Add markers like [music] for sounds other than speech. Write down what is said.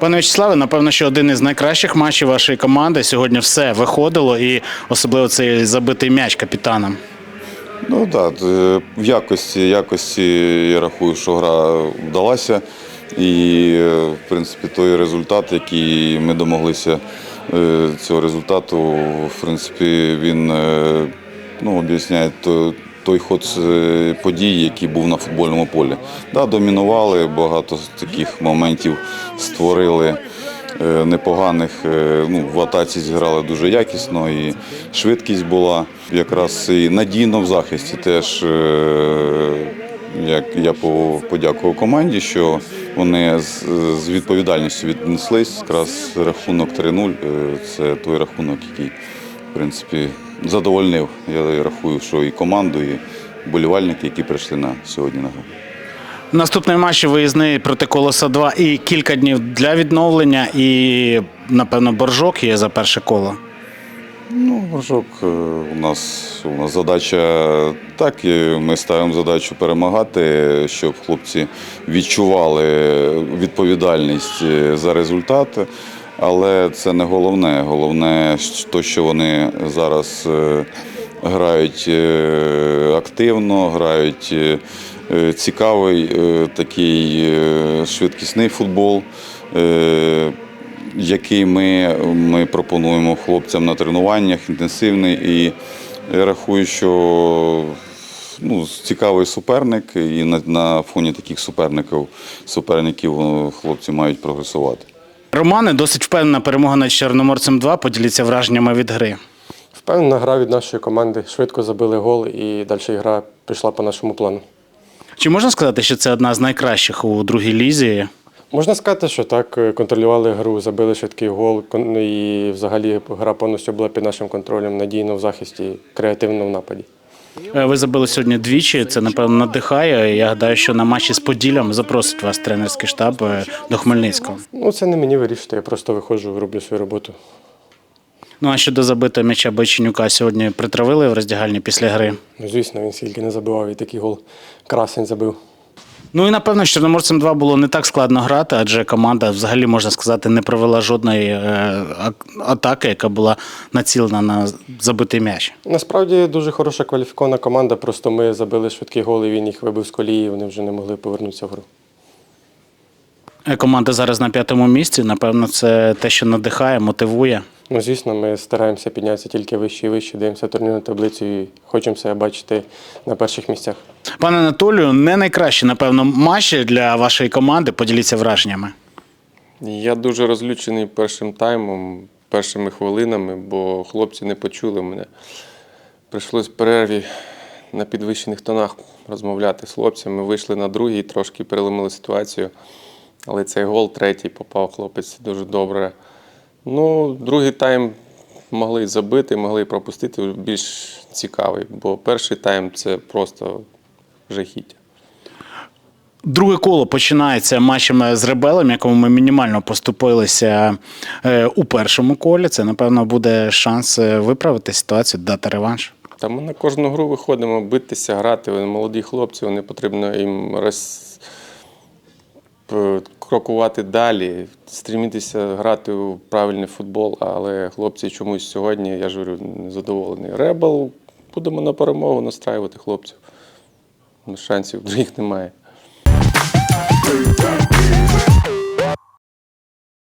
Пане Вячеславе, напевно, що один із найкращих матчів вашої команди. Сьогодні все виходило, і особливо цей забитий м'яч капітаном. Ну так, е, в якості, якості я рахую, що гра вдалася. І, е, в принципі, той результат, який ми домоглися е, цього результату, в принципі, він ну, об'ясняє той ход е, подій, який був на футбольному полі. Да, домінували, багато таких моментів створили е, непоганих. е, Ну, в атаці зіграли дуже якісно і швидкість була. Якраз і надійно в захисті теж як я подякував команді, що вони з, відповідальністю віднеслись. Якраз рахунок 3-0 е, це той рахунок, який в принципі задовольнив. Я рахую, що і команду, і болівальники, які прийшли на сьогодні на гру. Наступний матч виїзний проти Колоса 2 і кілька днів для відновлення, і, напевно, боржок є за перше коло. Ну, Боржок, е, у нас, у нас задача так, і ми ставимо задачу перемагати, щоб хлопці відчували відповідальність е, за результати. Але це не головне. Головне, те, що вони зараз е, грають е, активно, грають е, цікавий такий швидкісний футбол. який ми, ми пропонуємо хлопцям на тренуваннях, інтенсивний. І я рахую, що ну, цікавий суперник, і на, на фоні таких суперників, суперників хлопці мають прогресувати. Романе досить впевнена перемога над Чорноморцем 2. Поділіться враженнями від гри. Впевнена гра від нашої команди. Швидко забили гол і далі гра пішла по нашому плану. Чи можна сказати, що це одна з найкращих у другій лізі? Можна сказати, що так, е, контролювали гру, забили швидкий гол, і взагалі гра повністю була під нашим контролем, надійно в захисті, креативно в нападі. Е, Ви забили сьогодні двічі. Це напевно надихає. Я гадаю, що на матчі з Поділлям запросить вас тренерський штаб е, до Хмельницького. Ну, це не мені вирішити, я просто виходжу, роблю свою роботу. Ну а щодо забитого м'яча Бойченюка сьогодні притравили в роздягальні після гри. Ну, звісно, він скільки не забивав і такий гол красень забив. Ну і напевно, з Чорноморцем 2 було не так складно грати, адже команда взагалі можна сказати не провела жодної е, атаки, яка була націлена на забитий м'яч. Насправді дуже хороша кваліфікована команда, просто ми забили швидкий гол, і він їх вибив з колії, вони вже не могли повернутися в гру. Е, Команда зараз на п'ятому місці. Напевно, це те, що надихає, мотивує. Ну, звісно, ми стараємося піднятися тільки вище і вище, дивимося турнірну таблицю і хочемо себе бачити на перших місцях. Пане Анатолію, не найкращі, напевно, матчі для вашої команди. Поділіться враженнями. Я дуже розлючений першим таймом, першими хвилинами, бо хлопці не почули мене. Прийшлось в перерві на підвищених тонах розмовляти з хлопцями. Вийшли на другий, трошки переломили ситуацію. Але цей гол третій попав хлопець дуже добре. Ну, другий тайм могли забити, могли пропустити більш цікавий, бо перший тайм це просто жахіття. Друге коло починається матчем з ребелем, якому ми мінімально поступилися е, у першому колі. Це, напевно, буде шанс е, виправити ситуацію, дати реванш. Та ми на кожну гру виходимо битися, грати. Вони молоді хлопці, вони потрібно їм роз... Е, крокувати далі, стрімітися грати у правильний футбол. Але хлопці чомусь сьогодні, я ж говорю, незадоволений. Ребел, будемо на перемогу настраювати хлопців. Шансів [laughs] других немає.